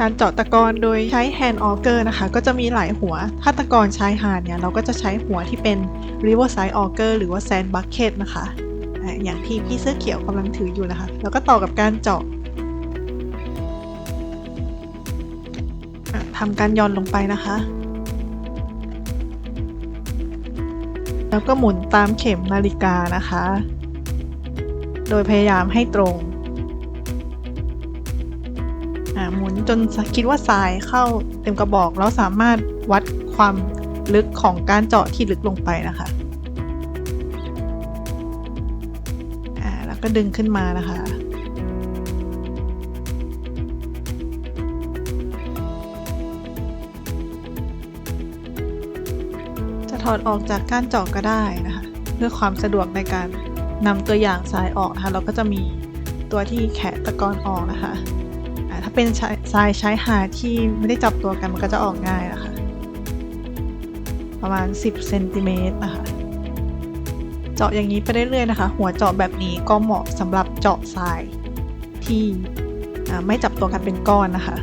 การเจาะตะกอนโดยใช้ hand auger นะคะ ก็จะมีหลายหัว ถ้าตะกอนชายหาดเนี่ย เราก็จะใช้หัวที่เป็น riverside auger หรือว่า sand bucket นะคะ อย่างที่พี่เสื้อเขียวกำลังถืออยู่นะคะ แล้วก็ต่อกับการเจาะทำการย่อนลงไปนะคะ แล้วก็หมุนตามเข็มนาฬิกานะคะ โดยพยายามให้ตรง อ่าหมุนจนคิดว่าทรายเข้าเต็มกระบอกแล้วสามารถวัดความลึกของการเจาะที่ลึกลงไปนะคะอ่าแล้วก็ดึงขึ้นมานะคะ จะถอดออกจากก้านเจาะก็ได้นะคะ เพื่อความสะดวกในการนำตัวอย่างทรายออกนะคะเราก็จะมีตัวที่แขะตะกอนออกนะคะ ถ้าเป็นทรายใช้หาดที่ไม่ได้จับตัวกันมันก็จะออกง่ายนะคะประมาณ 10เซนติเมตรนะคะเจาะอย่างนี้ไปเรื่อยๆนะคะ หัวเจาะแบบนี้ก็เหมาะสำหรับเจาะทรายที่ไม่จับตัวกันเป็นก้อนนะคะ